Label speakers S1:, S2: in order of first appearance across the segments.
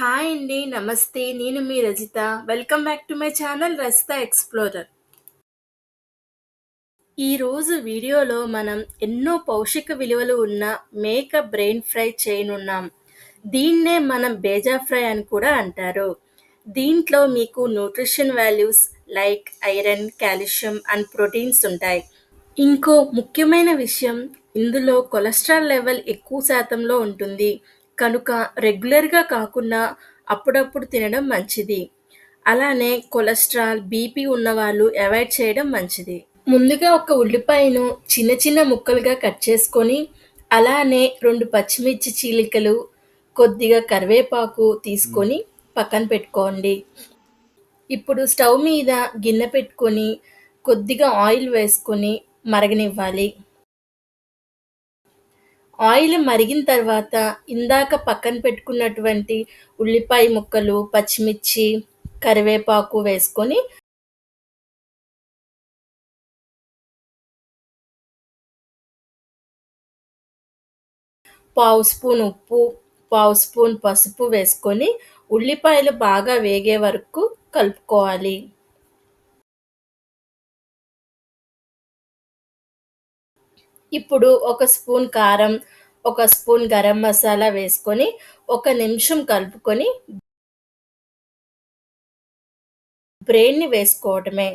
S1: Hi అండి. నమస్తే. నేను మీ Rajitha. Welcome back to my channel Rajitha explorer. ఈరోజు వీడియోలో మనం ఎన్నో పౌషిక విలువలు ఉన్న మేక బ్రెయిన్ ఫ్రై చేయనున్నాం. దీన్నే మనం బేజా ఫ్రై అని కూడా అంటారు. దీంట్లో మీకు nutrition values like iron, calcium and proteins ఉంటాయి. ఇంకో ముఖ్యమైన విషయం ఇందులో కొలెస్ట్రాల్ లెవెల్ ఎక్కువ శాతంలో ఉంటుంది. కనుక రెగ్యులర్‌గా కాకుండా అప్పుడప్పుడు తినడం మంచిది. అలానే కొలెస్ట్రాల్, బీపీ ఉన్నవాళ్ళు అవాయిడ్ చేయడం మంచిది. ముందుగా ఒక ఉల్లిపాయను చిన్న చిన్న ముక్కలుగా కట్ చేసుకొని, అలానే రెండు పచ్చిమిర్చి చీలికలు, కొద్దిగా కరివేపాకు తీసుకొని పక్కన పెట్టుకోండి. ఇప్పుడు స్టవ్ మీద గిన్నె పెట్టుకొని, కొద్దిగా ఆయిల్ వేసుకొని మరగనివ్వాలి. ఆయిల్ మరిగిన తర్వాత ఇందాక పక్కన పెట్టుకున్నటువంటి ఉల్లిపాయ ముక్కలు, పచ్చిమిర్చి, కరివేపాకు వేసుకొని పావు స్పూన్ ఉప్పు, పావు స్పూన్ పసుపు వేసుకొని ఉల్లిపాయలు బాగా వేగే వరకు కలుపుకోవాలి. ఇప్పుడు ఒక స్పూన్ కారం, ఒక స్పూన్ గరం మసాలా వేసుకొని ఒక నిమిషం కలుపుకొని బ్రెయిన్‌ని వేసుకోవటమే.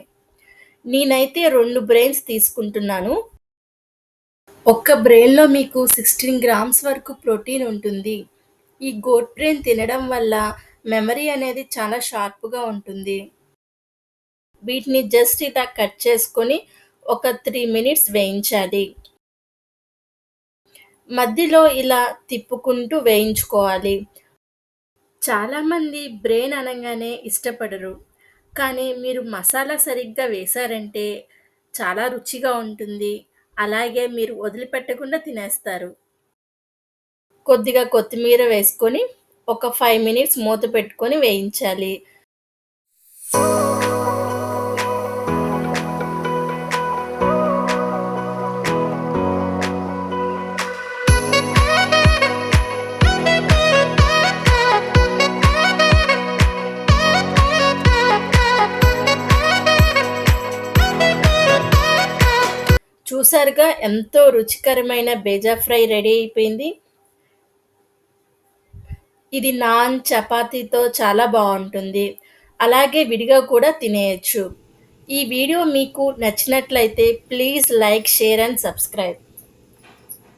S1: నేనైతే రెండు బ్రెయిన్స్ తీసుకుంటున్నాను. ఒక్క బ్రెయిన్‌లో మీకు 16 గ్రామ్స్ వరకు ప్రోటీన్ ఉంటుంది. ఈ గోట్ బ్రెయిన్ తినడం వల్ల మెమరీ అనేది చాలా షార్ప్‌గా ఉంటుంది. వీటిని జస్ట్ ఇలా కట్ చేసుకొని ఒక త్రీ మినిట్స్ వేయించాలి. మధ్యలో ఇలా తిప్పుకుంటూ వేయించుకోవాలి. చాలామంది బ్రెయిన్ అనగానే ఇష్టపడరు. కానీ మీరు మసాలా సరిగ్గా వేశారంటే చాలా రుచిగా ఉంటుంది. అలాగే మీరు వదిలిపెట్టకుండా తినేస్తారు. కొద్దిగా కొత్తిమీర వేసుకొని ఒక ఫైవ్ మినిట్స్ మూత పెట్టుకొని వేయించాలి. చూసారుగా ఎంతో రుచికరమైన బేజా ఫ్రై రెడీ అయిపోయింది. ఇది నాన్, చపాతీతో చాలా బాగుంటుంది అలాగే విడిగా కూడా తినేయచ్చు ఈ వీడియో మీకు నచ్చినట్లయితే please like, share and subscribe.